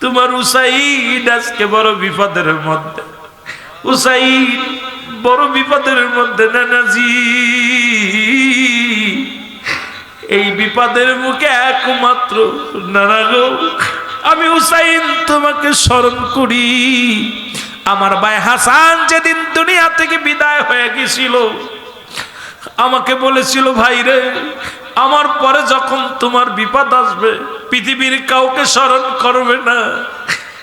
তোমার উসাইদ আজকে বড় বিপদের মধ্যে। উসাইদ বড় বিপদের মধ্যে নানাজি এই বিপদের মুখে একমাত্র নানা গো আমি হুসাইন তোমাকে স্মরণ করি। আমার ভাই হাসান যেদিন দুনিয়া থেকে বিদায় হয়ে গেছিল আমাকে বলেছিল ভাই রে আমার পরে যখন তোমার বিপদ আসবে, পৃথিবীর কাউকে স্মরণ করবে না।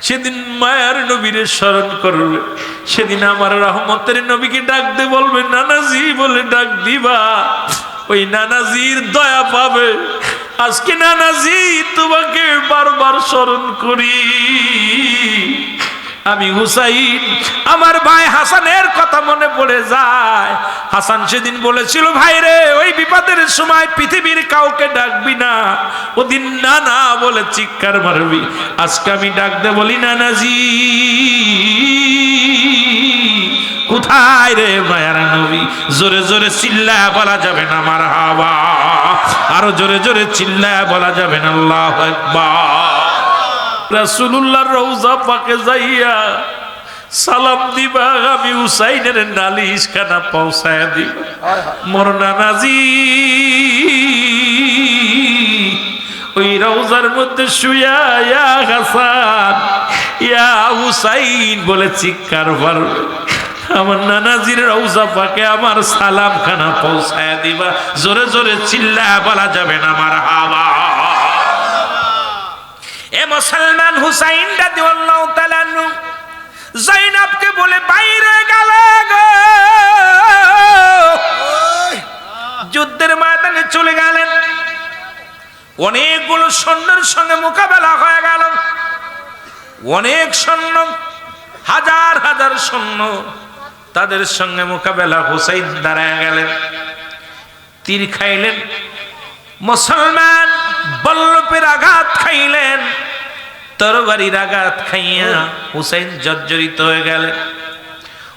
সেদিন মায়ার নবীরে স্মরণ করবে। সেদিন আমার রহমতের নবীকে ডাক দে বলবে, নানাজি বলে ডাক দিবা। ওই নানাজির দয়া পাবে। আজকে নানাজি তোমাকে বারবার স্মরণ করি। আমি হুসাইন। আমার ভাই হাসানের কথা মনে পড়ে যায়। হাসান সেদিন বলেছিল, ভাই রে, ওই বিপদের সময় পৃথিবীর কাউকে ডাকবি না। ওদিন না না বলে চিৎকার মারবি। আজকে আমি ডাকতে বলি, নানাজি, কোথায় রে মায়ার নবী? জোরে জোরে চিল্লা বলা যাবে না আমার হাওয়া। আরও জোরে জোরে চিল্লা বলা যাবে না, আল্লাহ একবার রাসূলুল্লাহর রওজা পাকে যাইয়া সালাম দিবা আমি হুসাইনের নালিশ খানা পৌঁছায় দিবা। মোর নানাজি ওই রওজার মধ্যে শুয়া ইয়া হাসান ইয়া হুসাইন বলে চিৎকার পারবে আমার নানাজির রৌজা পাকে আমার সালাম খানা পৌঁছায় দিবা। জোরে জোরে চিল্লা বলা যাবে না আমার হাওয়া। এ মুসলমান হুসাইন রাদিয়াল্লাহু তাআলা আনহু জাইনাবকে বলে বাইরে গেল যুদ্ধের ময়দানে চলে গেলেন। অনেকগুলো সৈন্যের সঙ্গে মোকাবেলা হয়ে গেল। অনেক সৈন্য হাজার হাজার সৈন্য তাদের সঙ্গে মোকাবেলা হুসাইন দাঁড়ায় গেলেন। তীর খাইলেন। মুসলমান বল্লভের আঘাত খাইলেন, তরবারির আঘাত খাইয়া হুসাইন জর্জরিত হয়ে গেলেন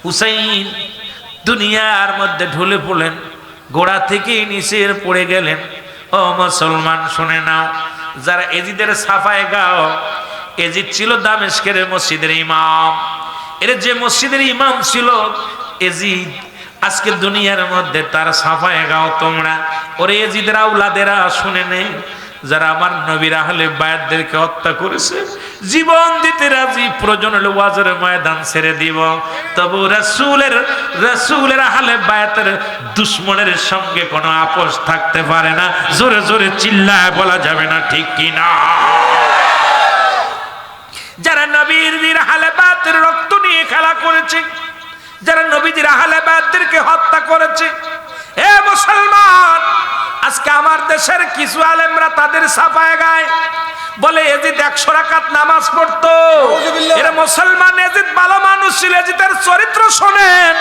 হুসাইন দুনিয়ার মধ্যে ঢুলে পড়লেন, গোড়া থেকে নিচের পড়ে গেলেন। ও মুসলমান, শুনে নাও, যারা এজিদের সাফায় গাও, এজিদ ছিল দামেশকের মসজিদের ইমাম। এর যে মসজিদের ইমাম ছিল, এজিদ আজকে দুনিয়ার মধ্যে তার সাফায় গাও তোমরা। ওরে এজিদের আউলাদেরা শুনে নে যারা আমার নবীর আহলে বায়াতদেরকে হত্যা করেছে। জীবন দিতে রাজি প্রয়োজন হলে ওয়াজের ময়দান ছেড়ে দিব। তবু রাসূলের রাসূলের আহলে বায়াতের দুশ্মনের সঙ্গে কোনো আপোষ থাকতে পারে না। জোরে জোরে চিল্লায় বলা যাবে না, ঠিক কি না? যারা নবীর আহলে বায়াতের রক্ত নিয়ে খেলা করেছে যারা নবীজির আহলে বায়াতদেরকে হত্যা করেছে, এ মুসলমান, আজকে আমার দেশের কিছু আলেমরা তাদের সাফায় গায়। বলে এজিদ একশো রাকাত নামাজ পড়তো। এরা মুসলমান এজিদ ভালো মানুষ ছিল এজিদের চরিত্র শোনেন।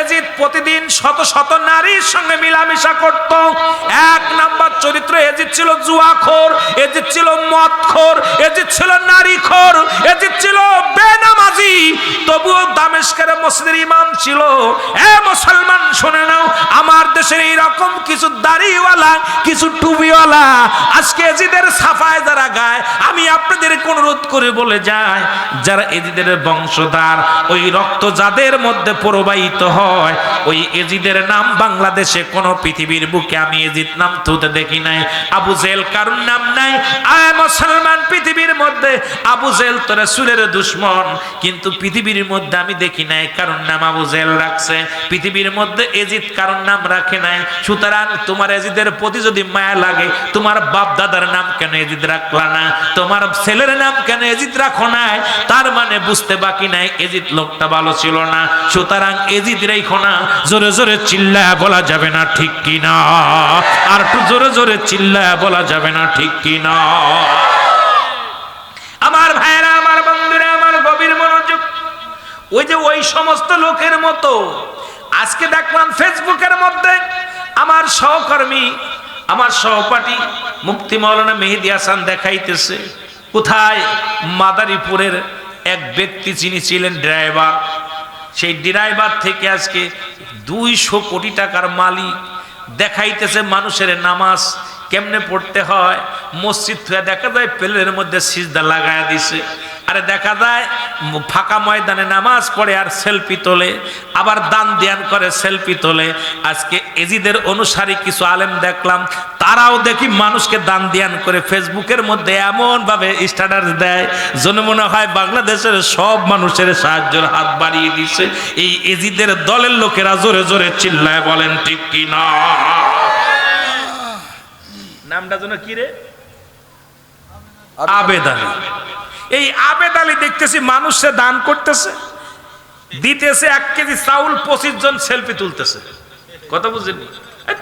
এজিদ প্রতিদিন শত শত নারীর সঙ্গে মিলামিশা করত। এক নাম্বার চরিত্র এজিদ ছিল জুয়াখোর এজিদ ছিল মদখোর এজিদ ছিল নারীখোর এজিদ ছিল বেনামাজি। তবুও দামেশকের মসজিদের ইমাম ছিল। এ মুসলমান শুনে নাও আমার দেশের এইরকম কিছু দাড়িওয়ালা কিছু টুবিওয়ালা আজকে এজিদের সাফায় যারা গায় আমি আপনাদের অনুরোধ করে বলে যাই, যারা এজিদের বংশধার, ওই রক্ত যাদের মধ্যে প্রবাহিত হয়, ওই এজিদের নাম বাংলাদেশে কোন পৃথিবীর বুকে আমি এজিদ নাম তুতে দেখি নাই, আবু জেল কারুর নাম নাই? আয় মুসলমান, পৃথিবীর মধ্যে আবু জেল তোরা সুরের দুশ্মন, কিন্তু পৃথিবীর মধ্যে আমি দেখি নাই কারণ নাম আবু জেল রাখছে, পৃথিবীর মধ্যে এজিদ কারণ নাম রাখে নাই, সুতরাং তোমার এজিদের প্রতি যদি মায়া লাগে, তোমার বাপ দাদার নাম কেন এজিদ রাখলা না? তোমার ছেলের নাম কেন এজিদ রাখো নাই? তার মানে বুঝতে বাকি নাই, এজিদ লোকটা ভালো ছিল না। সুতরাং এজিদ রেখো না। জোরে জোরে চিল্লা বলা যাবে না, ঠিক কি না? আর একটু জোরে জোরে চিল্লা বলা যাবে না, ঠিক কি না? আমার ভাইরা আমার বন্ধুরা, আমার গভীর মনোযোগ। ওই যে ওই সমস্ত লোকের মতো, আজকে দেখলাম ফেসবুকের মধ্যে আমার সহকর্মী আমার সহপাঠী মুক্তি মৌলানা মেহেদি হাসান দেখাইতেছে, কোথায়? মাদারীপুরের এক ব্যক্তি যিনি ছিলেন ড্রাইভার, সেই ড্রাইভার থেকে আজকে দুইশো কোটি টাকার মালিক দেখাইতেছে মানুষের নামাজ। কেমনে পড়তে হয়? মসজিদ থেকে দেখা যায় পেলের মধ্যে সিজদা লাগায় দিছে। আরে দেখা যায়, ফাঁকা ময়দানে নামাজ পড়ে আর সেলফি তোলে, আবার দান ধ্যান করে সেলফি তোলে। আজকে এজিদের অনুসারী কিছু আলেম দেখলাম, তারাও দেখি মানুষকে দান ধ্যান করে ফেসবুকের মধ্যে এমনভাবে স্ট্যাটাস দেয় যেন মনে হয় বাংলাদেশের সব মানুষের সাহায্যের হাত বাড়িয়ে দিছে। এই এজিদের দলের লোকেরা জোরে জোরে চিল্লায় বলেন, ঠিক কি না? নামটা যেন কি রে? আবেদ আলী। এই আবেদ আলী দেখতেছি মানুষে দান করতেছে দিতেছে এক কেজি চাউল পঁচিশ জন সেলফি তুলতেছে। কথা বুঝেনি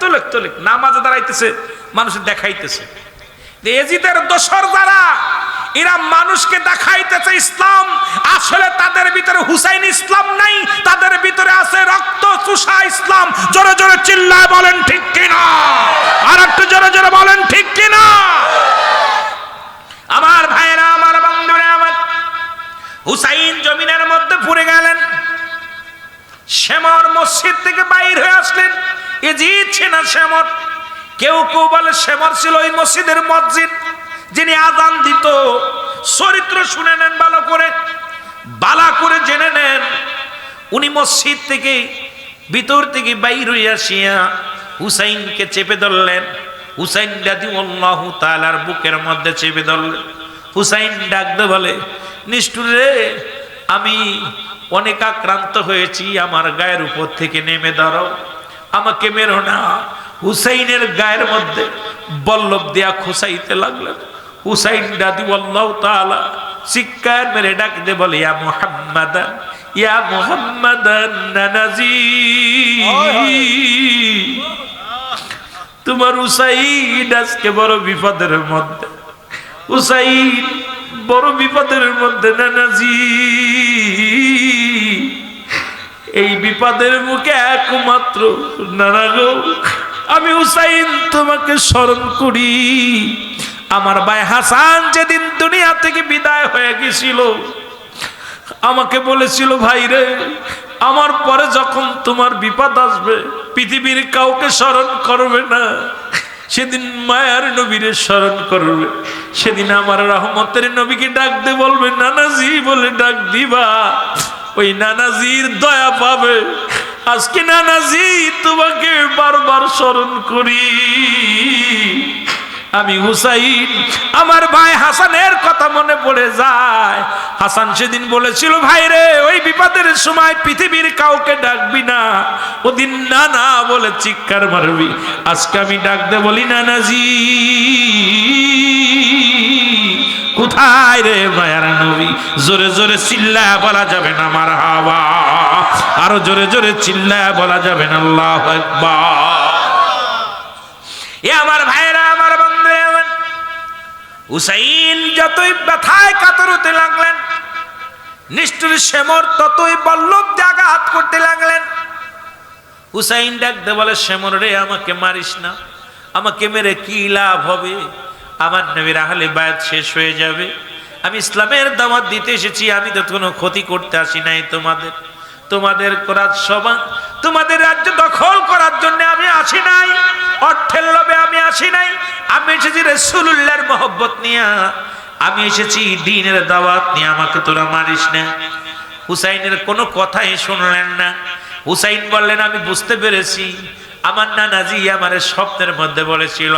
তোলেক তোলেক নামাজে দাঁড়াইতেছে দেখাইতেছে। এজিদের দোসর যারা এরা মানুষকে দেখাইতেছে ইসলাম আসলে তাদের ভিতরে হুসাইন ইসলাম নাই তাদের ভিতরে আছে রক্ত চুষা ইসলাম। জোরে জোরে চিল্লায় বলেন ঠিক কিনা? আর একটু জোরে জোরে বলেন, ঠিক কিনা? আমার ভাইরা আমার বন্ধুরা, আমার হুসাইন জমিনের মধ্যে পড়ে গেলেন। শ্যামর মসজিদ থেকে বাইর হয়ে আসলেন। এ জিতছে না শ্যামর, কেউ কেউ বলে শ্যামর ছিল ওই মসজিদের মসজিদ যিনি আজান দিত। চরিত্র শুনে নেন ভালো করে, বালা করে জেনে নেন। উনি মসজিদ থেকে ভিতর থেকে বাইর হয়ে আসিয়া হুসাইনকে চেপে ধরলেন। হুসাইন দাদি আল্লাহ তালার বুকের মধ্যে চেপে ধরলেন। হুসাইন ডাকতে বলে, নিষ্ঠুর আমি অনেক আক্রান্ত হয়েছি, আমার গায়ের উপর থেকে নেমে দাঁড়াও আমাকে মেরো না। হুসাইনের গায়ের মধ্যে বল্লভ দেয়া খোসাইতে লাগলেন। হুসাইন দাদি আল্লাহ তালা চিৎকার মেরে ডাক দে বলে, ইয়া মুহাম্মাদান, ইয়া মোহাম্মদ নানাজি। তোমার উসাইন আজকে বড় বিপদের মধ্যে। উসাইন বড় বিপদের মধ্যে নানাজি এই বিপদের মুখে একমাত্র নানা গো, আমি উসাইন তোমাকে স্মরণ করি। আমার ভাই হাসান যেদিন দুনিয়া থেকে বিদায় হয়ে গেছিল, আমাকে বলেছিল ভাই রে আমার পরে যখন তোমার বিপদ আসবে, পৃথিবীর কাউকে স্মরণ করবে না। সেদিন মায়ার নবীরে স্মরণ করবে। সেদিন আমার রহমতের নবীকে ডাক দে বলবে, নানাজি বলে ডাক দিবা। ওই নানাজির দয়া পাবে। আজকে নানাজি তোমাকে বারবার স্মরণ করি। আমি হুসাইন। আমার ভাই হাসানের কথা মনে পড়ে যায়। হাসান সেদিন বলেছিল, ভাই রে, ওই বিপদের সময় পৃথিবীর কাউকে ডাকবি না। ওদিন না না বলে চিৎকার মারবি। আজকে আমি ডাকতে বলি, নানাজি, কোথায় রে মায়ার নবী? জোরে জোরে চিল্লা বলা যাবে না আমার হাওয়া। আরও জোরে জোরে চিল্লা বলা যাবে না, আল্লাহ এ আমার ভাইরা হুসাইন যতই ব্যথায় কাতর হতে লাগলেন, নিষ্ঠুর শ্যামর ততই বল্লভ জায়গা হাত করতে লাগলেন। হুসাইন ডাকতে বলে, শ্যামর রে, আমাকে মারিস না, আমাকে মেরে কি লাভ হবে? আমার নবীর আহলে বায়াত শেষ হয়ে যাবে। আমি ইসলামের দাওয়াত দিতে এসেছি, আমি তো কোনো ক্ষতি করতে আসি নাই তোমাদের। তোমাদের করার সভা তোমাদের রাজ্য দখল করার জন্য আমি আসি নাই। অর্থের লোভে আমি আসি নাই। আমি এসেছি রসুল্লাহর মহব্বত নিয়ে। আমি এসেছি দিনের দাওয়াত নিয়ে, আমাকে তোরা মারিস না। হুসাইনের কোনো কথাই শুনলেন না। হুসাইন বললেন, আমি বুঝতে পেরেছি। আমার নানাজি আমার স্বপ্নের মধ্যে বলেছিল।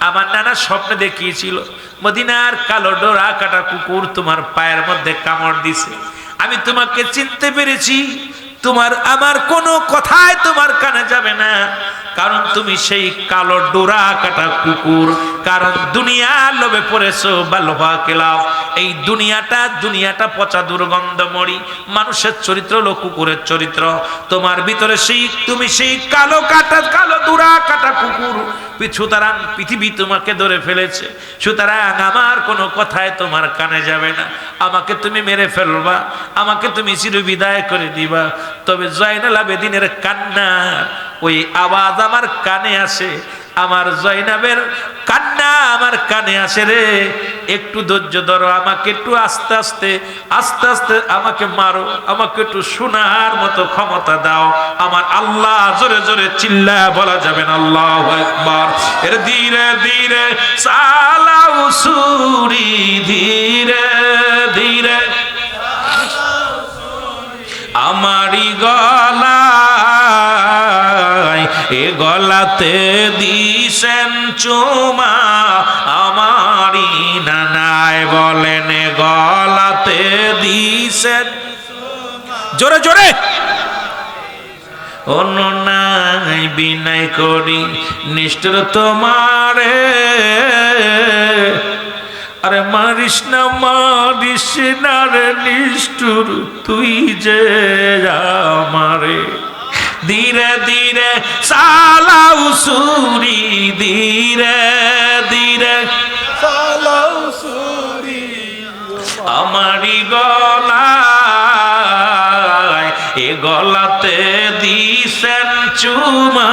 আমার নানা স্বপ্নে দেখিয়েছিল। মদিনার কালো ডোরা কাটা কুকুর তোমার পায়ের মধ্যে কামড় দিছে। আমি তোমাকে চিনতে পেরেছি। তোমার, আমার কোনো কথায় তোমার কানে যাবে না। কারণ তুমি সেই কালো ডোরা কাটা কুকুর। কারণ দুনিয়া লোভে পড়েছো বা কেলাও এই দুনিয়াটা দুনিয়াটা পচা দুর্গন্ধ মরি। মানুষের চরিত্র হলো কুকুরের চরিত্র। তোমার ভিতরে সেই, তুমি সেই কালো কাটা, কালো দুরা কাটা কুকুর। সুতরাং পৃথিবী তোমাকে ধরে ফেলেছে। সুতরাং আমার কোনো কথায় তোমার কানে যাবে না। আমাকে তুমি মেরে ফেলবা। আমাকে তুমি চির বিদায় করে দিবা। তবে জয়নাল আবেদিনের কান্না ওই আওয়াজ আমার কানে আসে, আমার জয়নাবের কান্না আমার কানে আসে রে। একটু ধৈর্য ধরো, আমাকে একটু আস্তে আস্তে আস্তে আস্তে আমাকে মারো, আমাকে একটু শোনার মতো ক্ষমতা দাও। আমার আল্লাহ জোরে জোরে চিল্লা বলা যাবে না, আল্লাহ একবার এর ধীরে ধীরে সালাউ সুরি, ধীরে ধীরে। আমারি গলায় এ গলাতে দিছেন চুমা আমারি নানায় বলেন গলাতে দিছেন জোরে জোরে। অন্য নাই বিনয় করি, নিষ্ঠুর তোমারে। আরে মারিস না মারিস না রে, নিষ্ঠুর তুই যে আমারে। ধীরে ধীরে সালাউ সুরি ধীরে ধীরে। আমারি গলায় এ গলাতে দিছেন চুমা।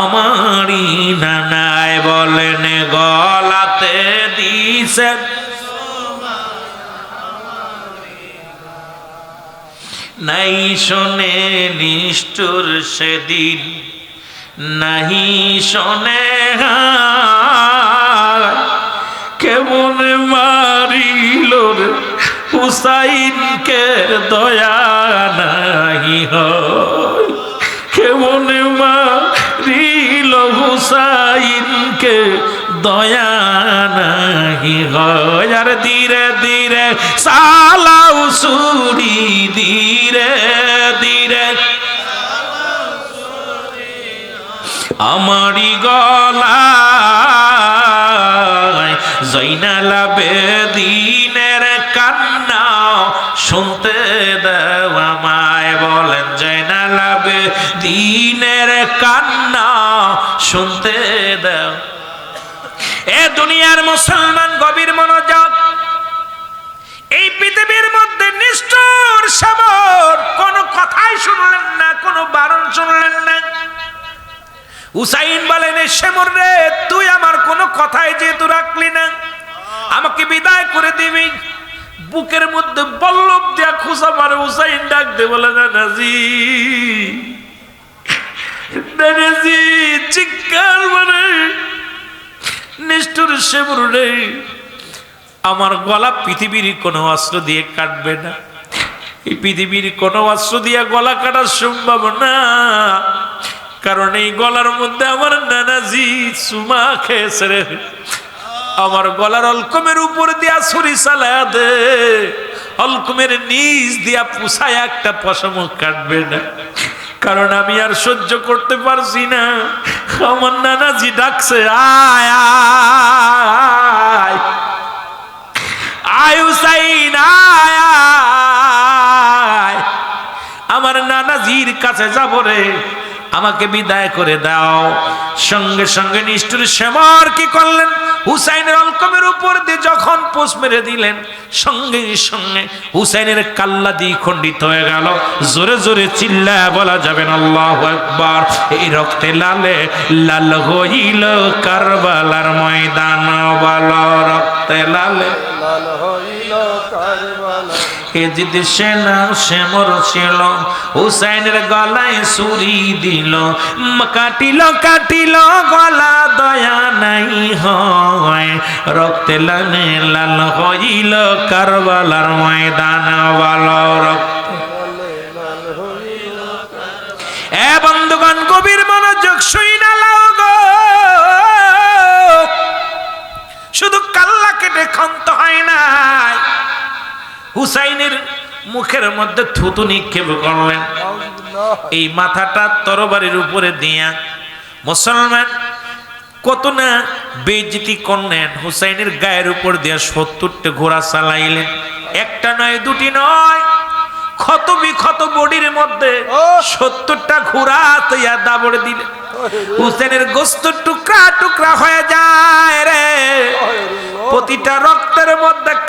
আমারি নানায় বলেন গলাতে দিছেন নাই শোনে নিষ্ঠুর সেদিন, নাহি শোনে। কেমন মারিল হুসাইনকে দয়া নাহি হয় কেমন মারিল হুসাইনকে দয়া নাহি আর ধীরে ধীরে, সালাউ সুরি ধীরে ধীরে। আমারি গলায় জৈনাল বেদিনের কান্না শুনতে দাও আমায়, বলেন জৈনাল বেদিনের কান্না শুনতে দাও। দুনিয়ার মুসলমান গভীর মনোযোগ। এই পৃথিবীর মধ্যে নিষ্ঠুর, সাবর, কোনো কথাই শুনলেন না, কোনো বারণ শুনলেন না। উসাইন বলেন শ্যামর রে, তুই আমার কোনো কথাই যেহেতু রাখলি না। আমাকে বিদায় করে দিবি। বুকের মধ্যে বল্লভ দিয়া খুশা মারে উসাইন ডাক দে, বলে না নাজি চিৎকার মানে নিষ্ঠুর শ্যামর রে আমার গলা পৃথিবীর কোনো অস্ত্র দিয়ে কাটবে না। এই পৃথিবীর কোনো অস্ত্র দিয়ে গলা কাটার সম্ভব না। কারণ এই গলার মধ্যে আমার নানাজি সুমা খেয়েছে রে। আমার গলার অলকমের উপর দিয়া ছুরি চালা দে। অলকমের নিচ দিয়া পুষায় একটা পশম কাটবে না। কারণ আমি আর সহ্য করতে পারছি না আমার নানাজি ডাকছে আয় আয় আয়। আমার নানাজির কাছে যাব রে আমাকে বিদায় করে দাও। সঙ্গে সঙ্গে নিষ্ঠুর শ্যামর কি করলেন? হুসাইনের অলকমের উপর দিয়ে যখন পোষ মেরে দিলেন, সঙ্গে সঙ্গে হুসাইনের কাল্লা দিয়ে খণ্ডিত হয়ে গেল। জোরে জোরে চিল্লা বলা যাবে না, আল্লাহ একবার এই রক্তে লালে, লাল হইল কারবালার ময়দান। বল রক্তে লালে। এজিদ সেনা শ্যামর ছিল। হুসাইনের গলায় সুরি দিল। কাটিল কাটিল, গলা দয়া নাই হয়। রক্তে লানে লাল হইল কারবালার ময়দান, বল রক্ত। এ বন্ধুগণ, গভীর মনোযোগ শুই না লাও শুধু কাল্লা কেটে নাই হুসাইনের মুখের মধ্যে থুতু নিক্ষেপ করলেন। এই মাথাটা তরবারির উপরে দিয়া মুসলমান কত না বেজিতি করলেন। হুসাইনের গায়ের উপর দিয়া সত্তরটা ঘোড়া চালাইলেন। একটা নয় দুটি নয় ক্ষত বিক্ষত বডির মধ্যে ও! সত্তরটা ঘোড়া তৈয়া দাবড় দিলেন। হুসেনের গোস্ত টুকরা টুকরা হয়ে যায় রে।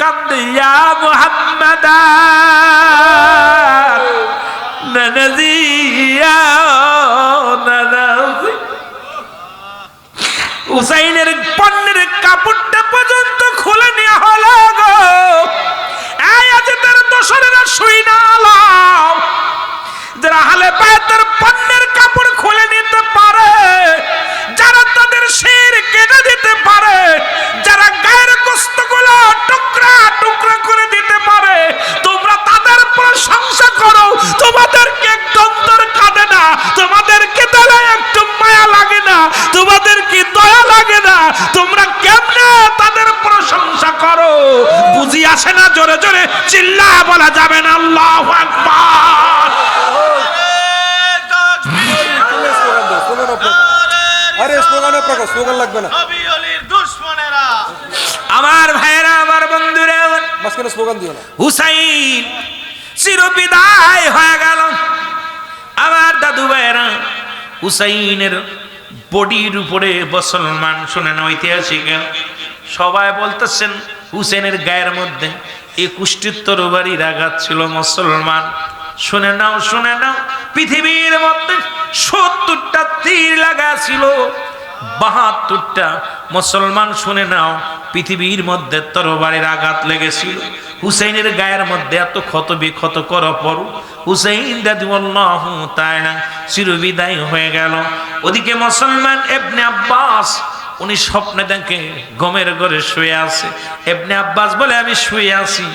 কান্দে ইয়া মুহাম্মাদ নানাজি। পণ্যের কাপড়টা পর্যন্ত খুলে নেওয়া হলো গো। যারা হালে পায়ের পণ্যের কাপড় খুলে নিতে পারে, যারা তাদের শির কেটে দিতে পারে, যারা গায়ের গোস্তগুলো টুকরা টুকরা করে দিতে পারে। তোমরা তাদের প্রশংসা করো। তোমাদেরকে একটু অন্তর কাঁদে না। তোমাদেরকে তারা একটু মায়া লাগে না। তোমাদের কি দয়া লাগে না। তোমরা কেমনে তাদের প্রশংসা করো? বুঝি আসে না জোরে জোরে? চিল্লা বলা যাবে না। আল্লাহ আকবার। আরে স্লোগান রাখো স্লোগান লাগবে না। আমার ভাইয়েরা স্লোগান দিও না। হুসাইন, চিরবিদায় হয়ে গেল। আমার দাদু ভাইয়েরা, হুসাইনের বডির উপরে মুসলমান শুনেন ঐতিহাসিক। সবাই বলতেছেন, হুসেনের গায়ের মধ্যে একুশটির তরবারির আঘাত ছিল মুসলমান। শুনে নাও শুনে নাও, পৃথিবীর মধ্যে সত্তরটা তীর লাগা ছিল। বাহাত্তরটা মুসলমান শুনে নাও, পৃথিবীর মধ্যে তরবারির আঘাত লেগেছিল। হুসেইনের গায়ের মধ্যে এত ক্ষত বিক্ষত কর পর হুসেইন দাদিউল্লাহ তাই না চিরবিদায় হয়ে গেল। ওদিকে মুসলমান এবনে আব্বাস, উনি স্বপ্নে দেখে গমের ঘরে শুয়ে আছে। এবনে আব্বাস বলে, আমি শুয়ে আছি।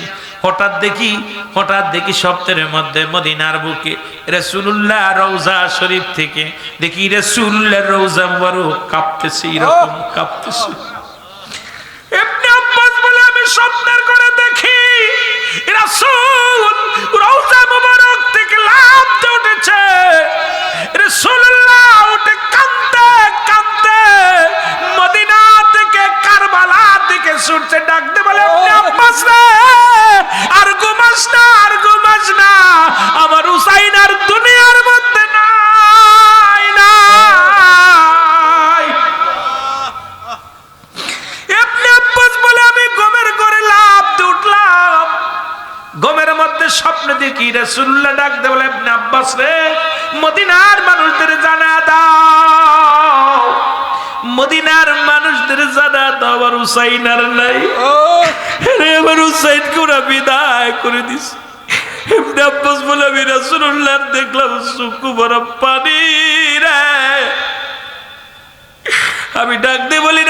হঠাৎ দেখি হঠাৎ দেখি সপ্তাহের মধ্যে মদিনার বুকে রসুল্লাহ রৌজা শরীফ থেকে দেখি রসুল্লাহ রৌজা বড় কাঁপতেছে এরকম কাঁপতেছে। এমনি আব্বাস বলে আমি স্বপ্নের করে দেখি রাসূল রওজা মুবারক থেকে দিয়ে উঠেছে রাসূলুল্লাহ থেকে ছুটছে ডাকতে বলে আব্বাস আর ঘুমাস না আর ঘুমাস না। আমার হুসাইন আর দুনিয়ার মধ্যে নাই নাই। এমনি আব্বাস বলে আমি গমের লাভ উঠলাম। গমের মধ্যে স্বপ্ন দেখি রাসূলুল্লাহ ডাক দে বলে ইবনে আব্বাস রে মদিনার মানুষদের জানা দাও। মদিনার মানুষদের জানা দাও আর হুসাইন আর নাই। ও। রে আমার হুসাইন করে বিদায় করে দিস আব্বাস বলে আমি দেখলাম সুকু বড় পানি রে। আমি ডাক দিয়ে বলি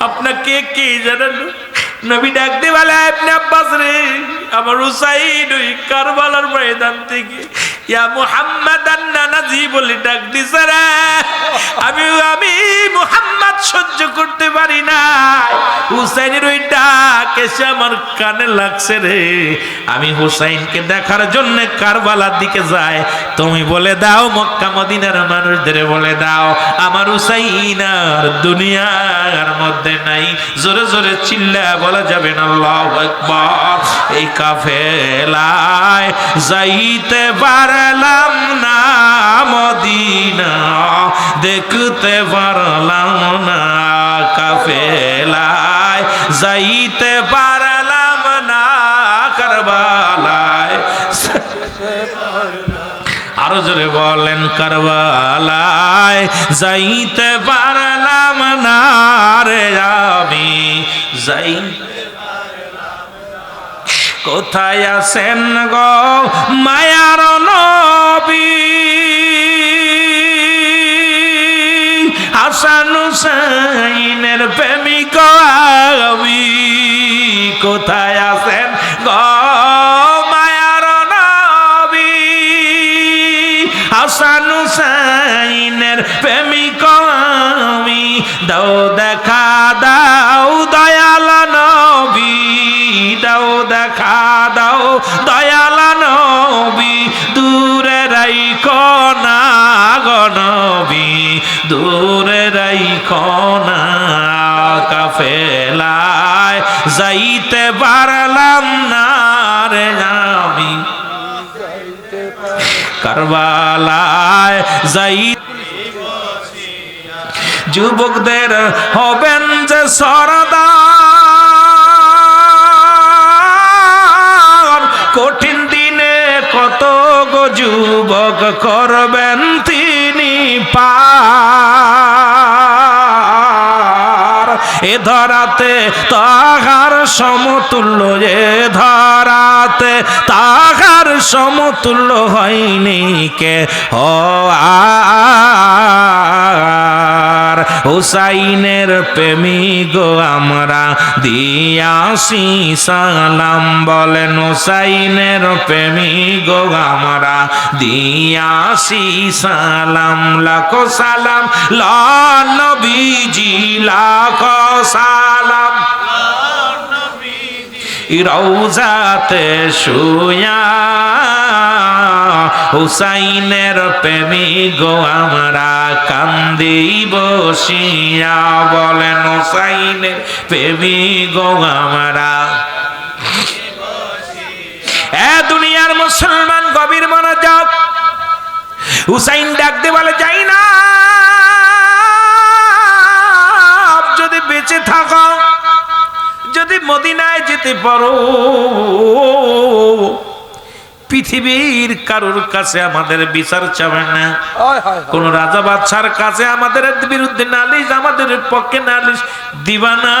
আপনাকে কে জানেন নবী ডাক দিয়ে বলে আপনি আব্বাস রে আমার হুসাইন ওই কারবালার ময়দান থেকে ইয়া ডাক আমি আমি মুহাম্মদ সহ্য করতে পারি না। হুসাইনের ওই ডাক এসে আমার কানে লাগছে রে। আমি হুসাইনকে দেখার জন্য কারবালার দিকে যাই। তুমি বলে দাও, মক্কা মদিনার মানুষদের বলে দাও। আমার হুসাইন আর দুনিয়ার মধ্যে নাই। জোরে জোরে চিল্লা বলা যাবে না, আল্লাহু আকবার। এই কাফেলায় যাইতে পারলাম না, মদিনা দেখতে পারলাম না। যাইতে পারলাম না কারবালায়। আরও জোরে বলেন কারবালায়, যাইতে পারলাম না রে আমি। যাই। কোথায় আছেন গো মায়ার নবী? হাসান হুসাইনের প্রেমিক আমি কোথায় আছেন গ মায়ার নবী? হাসান হুসাইনের প্রেমিক আমি দাও দেখা, দাও দয়াল নবী। দাও দেখা, দাও দয়াল যাইতে পারলাম না রে আমি। কারবালায় যাই যুবকদের হবেন যে সরদার। কঠিন দিনে কত গো যুবক করবেন তিনি পার। এ ধরাতে তাহার সমতুল্য, এ ধরাতে তাহার সমতুল্য হয়নি কে? আর হুসাইনের প্রেমী গো আমরা দিয়াসি সালাম, বলেন হুসাইনের প্রেমী গো আমরা দিয়াসি সালাম, লাখো সালাম লনবীজি লাখো সালাম। রৌজাতে শুয়া। হুসাইনের প্রেমী গো, আমরা কান্দি বসিয়া বলেন, হুসাইনের প্রেমী গো, আমরা এ দুনিয়ার মুসলমান গভীর মনোযোগ। হুসাইন ডাকতে বলে, যাই মদিনায় যেতে পারো। পৃথিবীর কারোর কাছে আমাদের বিচার চাবে না। কোন রাজা বাদশার কাছে আমাদের বিরুদ্ধে নালিশ আমাদের পক্ষে নালিশ দিবা না।